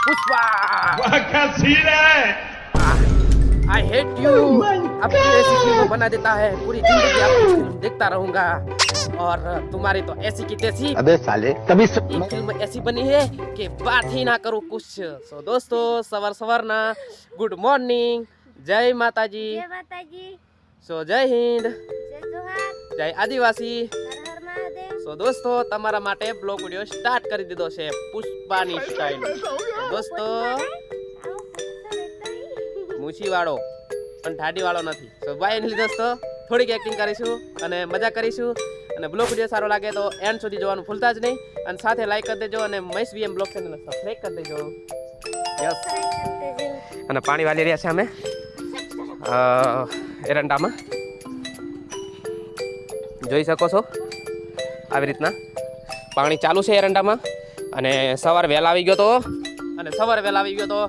पुष्पा वाह क्या सीन है आई हेट यू अब तू ऐसी फिल्म बना देता है पूरी जिंदगी आपकी फिल्म देखता रहूंगा और तुम्हारी तो ऐसी की तैसी अबे साले तभी स... ये फिल्म ऐसी बनी है कि बात ही ना करो कुछ सो दोस्तों सवर सवरना गुड मॉर्निंग जय माता जी જય માતાજી સો જય હિન્દ જય જોહાર જય આદિવાસી હર હર મહાદેવ સો દોસ્તો તમારા માટે બ્લોગ વિડિયો સ્ટાર્ટ કરી દીધો છે પુષ્પાની સ્ટાઇલ દોસ્તો. મૂછીવાળો પણ ઠાડીવાળો નથી. સો બાય એની દોસ્તો. થોડીક એક્ટિંગ કરીશું અને મજા કરીશું. અને બ્લોગ વીડિયો સારો લાગે તો એન્ડ સુધી જોવાનું ભૂલતા જ નહીં. અને સાથે લાઈક કરી દેજો અને Mahesh VM blog channel subscribe કરી દેજો. યસ. અને પાણી વાલી રહ્યા છે અમે એરંડામાં. જોઈ શકો છો આવી રીતના. પાણી ચાલુ છે એરંડામાં. અને સવાર વહેલા આવી ગયો તો અને સવારે વહેલા આવી ગયો તો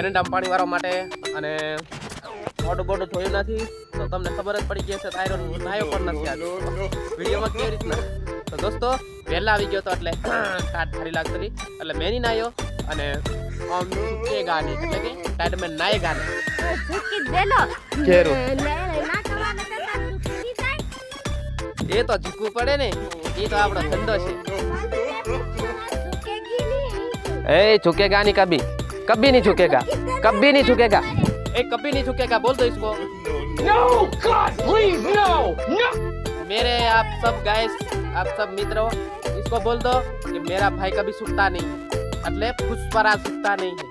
એરંડામ પાણી વાળવા માટે અને મોઢું બોઢું જોયું નથી. તો તમને ખબર જ પડી ગઈ છે તાયરો નાયો પણ નથી આજે. વિડીયોમાં કેવી રીતના? તો દોસ્તો વહેલા આવી ગયો તો એટલે કાટ ખરી લાગતી એટલે મેં નહીં નાયો અને આમ કે ગાને એટલે કે ટાઈડ મેં નાય ગાને. એ તો ઝૂકવું પડે ને. એ તો આપણો ધંધો છે. ए झुकेगा नहीं कभी। कभी नहीं झुकेगा। कभी नहीं झुकेगा। ए कभी नहीं झुकेगा बोल दो इसको। No, God, please, no, no. मेरे आप सब गाइस आप सब मित्रों इसको बोल दो कि मेरा भाई कभी सुखता नहीं। मतलब कुछ परा सूखता नहीं है।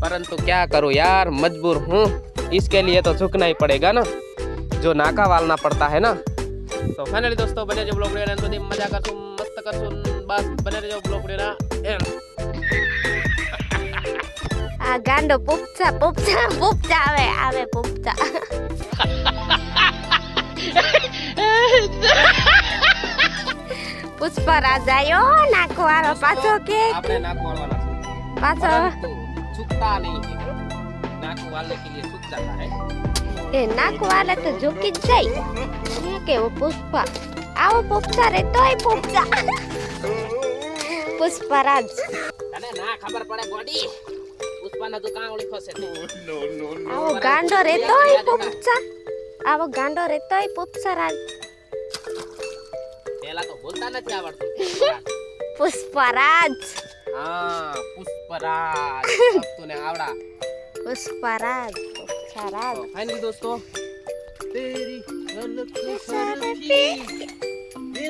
परंतु क्या करूँ यार मजबूर हूँ। इसके लिए तो झुकना ही पड़ेगा ना। जो नाका वालना पड़ता है ना। तो फाइनली दोस्तों बने जब लोग मज़ा कर तुम મસ્ત કરશું બસ બને રહેજો બ્લોક ડેના એમ આ ગાંડો પોપચા પોપચા પોપચા આવે આવે પોપચા પુષ્પા રાજાયો નાખવાનો પાછો કે આપણે નાખવાના પાછો ચૂકતા નહીં નાખવાલે કે લિયે ચૂકતા હે એ નાખવાલે તો ઝૂકી જ જાય કે ઓ પુષ્પા આવો પોપચા રે તોય પોપચા. પુષ્પરાજ. તને ના ખબર પડે ગોડી. પુષ્પાના દુકાન ઓળી ખસે નો નો નો આવો ગાંડો રે તોય પોપચા. આવો ગાંડો રે તોય પોપચા પેલા તો બોલતા નથી આવડતું. પુષ્પરાજ. હા પુષ્પરાજ. તને આવડા. પુષ્પરાજ પુષ્પરાજ ફાઇનલી દોસ્તો. તેરી ગલતી સરફી सरफी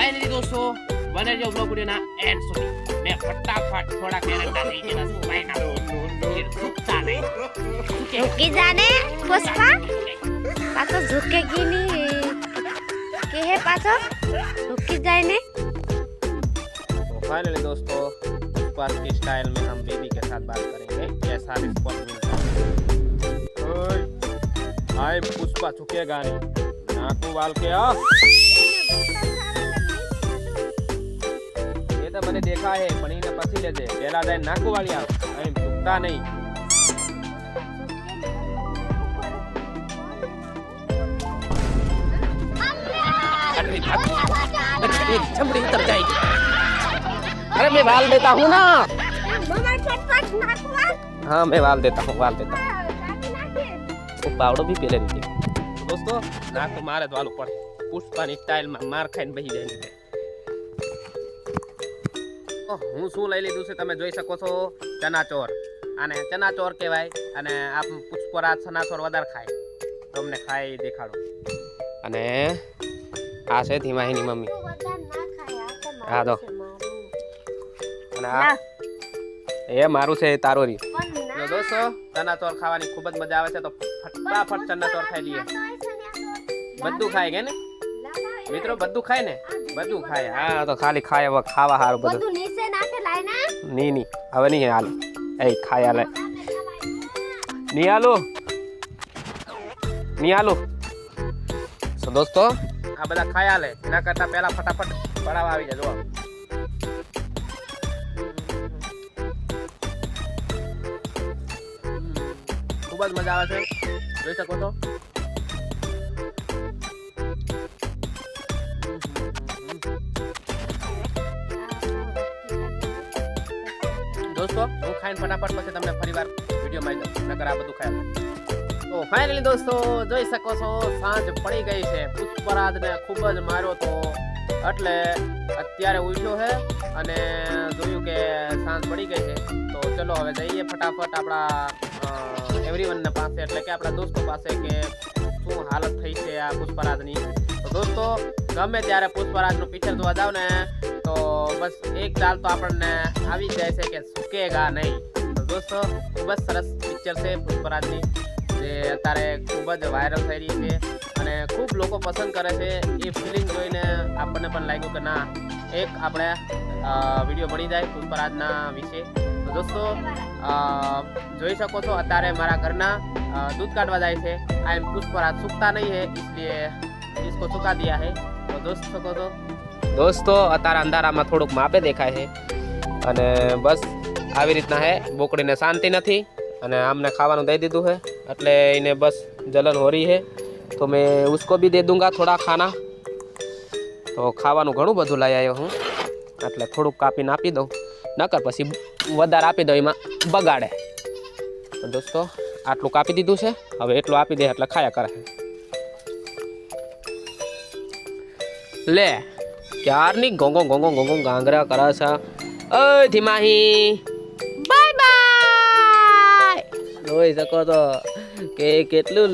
फाइनली दोस्तों। बने जो ब्लॉग वीडियो ना एंड सो मैं फटाफट थोड़ा कैरेक्टर नहीं देना सुनाई तो ना तो फिर झुकता नहीं। झुके जाने पुष्पा। पाछो झुकेगी नहीं। के है पाछो? झुकी जाने तो फाइनली दोस्तों पुष्पा के स्टाइल में हम बेबी के साथ बात करेंगे। कैसा रिस्पोंस मिलता है। ओए हाय पुष्पा झुकेगा नहीं। नाकू वाल के आ તો મને દેખા હે પણ એને પછી લેજે પેલા જાય નાકુ વાળી આવ અહીં ઝુકતા નહીં अरे भाग। अरे तेरी चमड़ी उतर जाएगी अरे मैं वाल देता हूँ ना हाँ मैं वाल देता हूँ वाल देता हूँ वो પાવડો બી પેલે નથી દોસ્તો ના તો મારે જ વાલું પડે પુષ્પાની સ્ટાઇલમાં માર ખાઈને બેસી જાય છે તો હું શું લઈ લીધું છે તમે જોઈ શકો છો? ચનાચોર અને આને ચના કહેવાય અને આ પુષ્પરાજ ચનાચોર વધારે ખાય. તમને ખાઈ દેખાડો. અને આ છે ધીમાહીની મમ્મી. હા, તો. અને આ એ મારું છે તારો રી દોસ્તો ચનાચોર ખાવાની ખૂબ જ મજા આવે છે તો ફટાફટ ચનાચોર ખાઈ લઈએ. બધું ખાય કે ને? મિત્રો બધું ખાય ને? બધું ખાય. હા તો ખાલી ખાય હવે ખાવા સારું બધું નહીં ની ની હવે નહીં હાલ. એ ખાય હાલે. નહીં હાલો? નહીં હાલો? તો દોસ્તો? આ બધા ખાય હાલે. એના કરતા પહેલા ફટાફટ પડાવવા આવી જાય જો ખૂબ જ મજા આવે છે. જોઈ શકો છો? ખાઈને ફટાફટ પછી તમને ફરીવાર વીડિયો માં નકર આ બધું ખાય તો ફાઇનલી દોસ્તો, જોઈ શકો છો, સાંજ પડી ગઈ છે. પુષ્પરાજને ખૂબ જ માર્યો તો, એટલે અત્યારે ઉઠ્યો છે અને જોયું કે સાંજ પડી ગઈ છે. તો ચલો હવે જઈએ ફટાફટ આપણા એવરીવન પાસે, એટલે કે આપણા દોસ્તો પાસે કે શું હાલત થઈ છે આ પુષ્પરાજની. તો દોસ્તો, ગમે ત્યારે પુષ્પરાજનું પિક્ચર જોવા જાવ ને તો બસ એક દાલ તો આપણને આવી જાય છે કે સૂકેગા નહીં. તો દોસ્તો, ખૂબ જ સરસ પિક્ચર છે પુષ્પરાજની જે અત્યારે ખૂબ જ વાયરલ થઈ રહી છે અને ખૂબ લોકો પસંદ કરે છે એ ફિલિંગ જોઈને આપણને પણ લાગ્યું કે ના, એક આપણે વીડિયો બની જાય પુષ્પરાજના વિશે. તો દોસ્તો જોઈ શકો છો અત્યારે મારા ઘરના દૂધ કાઢવા જાય છે. આ એમ પુષ્પરાજ સૂકતા નહીં હે એટલે ઇસકો સૂકા દિયા હે. તો દોસ્ત, શકો તો દોસ્તો અત્યારે અંધારામાં થોડુંક માપે દેખાય છે. અને બસ, આવી રીતના હે બોકડીને શાંતિ નથી અને આમને ખાવાનું દઈ દીધું છે. એટલે એને બસ જલન હોરી છે. તો મેં ઉસકો બી દે દૂંગા, થોડા ખાના. તો ખાવાનું ઘણું બધું લઈ આવ્યો હું. એટલે થોડુંક કાપીને આપી દઉં. નકર પછી વધારે આપી દઉં, એમાં બગાડે. તો દોસ્તો, આટલું કાપી દીધું છે. હવે એટલું આપી દે એટલે ખાયા કરે. લે ક્યારની ગોંગો ગોંગો ગોંગો ગાંગરા કરે છે? ઓય ધીમાહી. બાય બાય જોઈ શકો તો કે કેટલું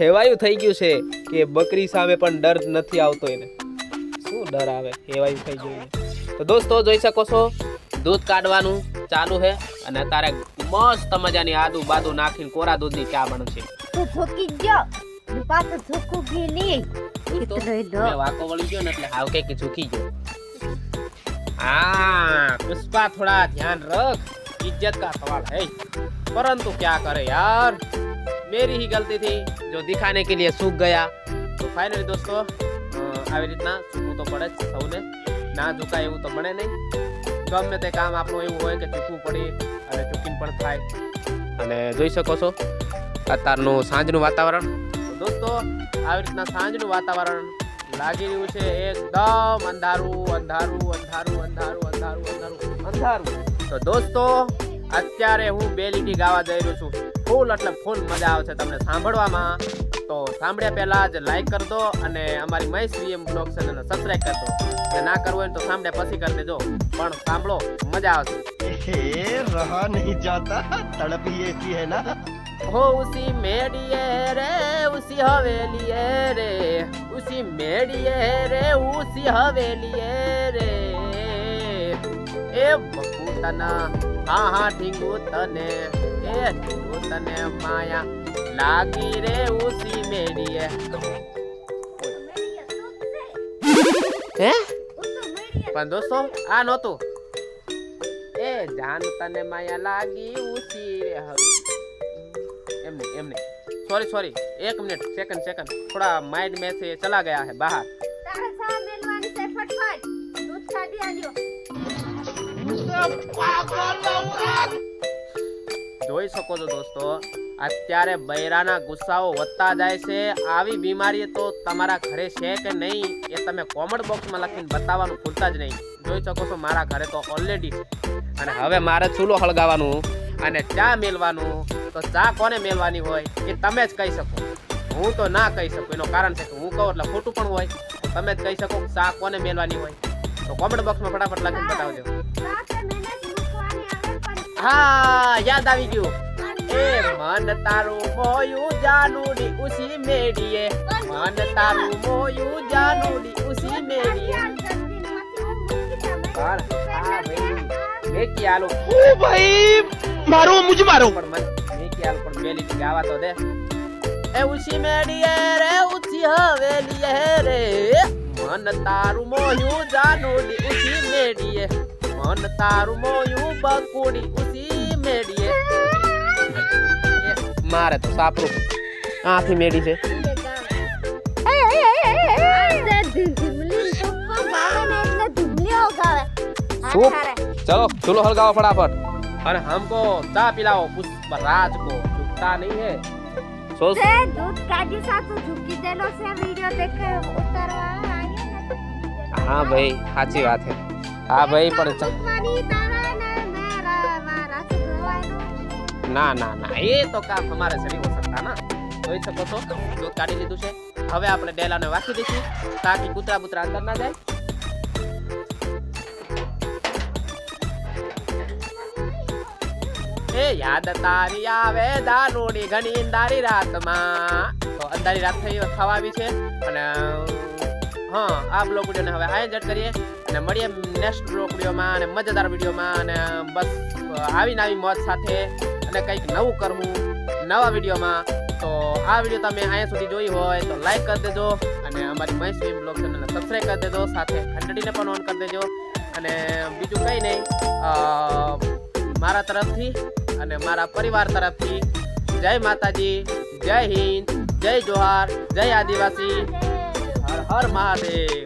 હેવાયું થઈ ગયું છે કે બકરી સામે પણ ડર નથી આવતો એને. શું ડર આવે? હેવાયું થઈ ગયું તો દોસ્તો જોઈ શકો છો? દૂધ કાઢવાનું ચાલુ છે અને અત્યારે મસ્ત મજાની આદુ બાદુ નાખીને કોરા દૂધની ચા બનશે તું ફૂકી ગયો. પાછું થૂકું ગયેલી તો લઈ લો મેં વાકો વળી ગયો ને એટલે હાવ કે ઝૂકી ગયો हाँ पुष्पा थोड़ा ध्यान रख इज्जत का सवाल है परंतु क्या करे यार मेरी ही गलती थी जो दिखाने के लिए सूख गया તો ફાઇનલી દોસ્તો અ, આવી રીતના ચૂકવું તો પડે જ સૌને ના ઝુકાય એવું તો બને નહીં ગમે તે કામ આપણું એવું હોય કે ચૂકવું પડી અને ચૂકીને પણ થાય અને જોઈ શકો છો અત્યારનું સાંજનું વાતાવરણ તો દોસ્તો, આવી રીતના સાંજનું વાતાવરણ લાગી રહ્યું છે. એકદમ અંધારું અંધારું અંધારું અંધારું અંધારું અંધારું અંધારું. તો દોસ્તો, અત્યારે હું બે લીટી ગાવા જઈ રહ્યો છું. ફૂલ એટલે ફૂલ મજા આવશે તમને સાંભળવામાં. તો સાંભળ્યા પહેલાં જ લાઈક કરજો અને અમારી મહેશ વીએમ બ્લોગ ચેનલને સબસ્ક્રાઈબ કરી દો. અને ના કરવું હોય તો સાંભળ્યા પછી કરી દેજો. પણ સાંભળો, મજા આવશે. રહા નહીં જાતા, તડપી એસી હે ના. है ना हो उसी मेडिये रे उसी हवेलिये रे उसी मेडिये रे उसी हवेलिये रे એ બકુ તના હા હા ઢીંગુ તને એ ઢીંગુ તને માયા લાગી રે ઉસી મેડીએ હે પણ દોસ્તો આ નહોતું એ જાન તને માયા લાગી ઉસી રે હવે એમને એમને सॉरी सॉरी एक मिनट सेकंड सेकंड थोड़ा माइंड में से चला गया है बाहर તારે સા મેલવાની છે ફટફટ દૂધ કાઢી આલ્યો જોઈ શકો છો દોસ્તો અત્યારે બૈરાના ગુસ્સાઓ વધતા જાય છે આવી બીમારી તો તમારા ઘરે છે કે નહીં એ તમે કોમેન્ટ બોક્સમાં લખીને બતાવવાનું ભૂલતા જ નહીં જોઈ શકો છો મારા ઘરે તો ઓલરેડી અને હવે મારે ચૂલો હળગાવવાનું અને ચા મેલવાનું તો ચા કોને મેલવાની હોય એ તમે જ કહી શકો. હું તો ના કહી શકું એનું કારણ છે કે હું કહું એટલે ખોટું પણ હોય તમે જ કહી શકો ચા કોને મેલવાની હોય. તો કોમેન્ટ બોક્સમાં ફટાફટ લખીને બતાવજો. હા યાદ આવી ગયું. એ મન તારું મોયું જાનુડી ઉસી મેડીએ. મન તારું મોયું જાનુડી ઉસી મેડીએ. પણ આ ભાઈ. મેં ક્યાં લો ઓ ભાઈ મારો મુજ મારો પણ મને મેં ક્યાં પણ મેલી ગાવા તો દે એ ઉસી મેડીએ રે ઉસી હવેલીએ રે મન તારું મોયું જાનોડી ઉસી મેડીએ મન તારું મોયું બકુડી ઉસી મેડીએ મારે તો સાપરું આથી મેડી છે શું चलो चलो हलगाओ फटाफट अरे हमको चाय पिलाओ पुष्प राज को झुकता नहीं है सो दूध काजी साथ झुकी देलो से वीडियो देखे उतारवा हाँ भाई સાચી વાત છે હા ભાઈ પણ ચ- મારી તારા ને મેરા મારા સુગવાનો ના ના ના એ તો કામ અમારે છે નહીં હો શકતા ના જોઈ શકો છો દૂધ કાઢી લીધું છે હવે આપણે ડેલાને વાકી દઈશું તાકી કૂતરા બુતરા અંદર ના જાય એ યાદ તારી આવે દારૂડી ઘણી અંધારી રાતમાં. તો અંધારી રાત થઈ થવા આવી છે. અને હા, આ બ્લોગ વિડીયોને હવે આ એન્જોય કરીએ. અને મળીએ નેક્સ્ટ બ્લોગ વિડીયોમાં અને મજેદાર વિડીયોમાં. અને, બસ આવીને આવી મોજ સાથે અને કંઈક નવું કરવું નવા વિડીયોમાં. તો આ વીડિયો તમે અહીંયા સુધી જોઈ હોય તો લાઈક કરી દેજો. અને અમારી મહેશ સ્વીમ બ્લોગ ચેનલને સબસ્ક્રાઈબ કરી દેજો. સાથે ઘંટડીને પણ ઓન કરી દેજો. અને, બીજું કંઈ નહીં. મારા તરફથી અને મારા પરિવાર તરફથી જય માતાજી, જય હિન્દ, જય જોહાર, જય આદિવાસી. હર હર મહાદેવ.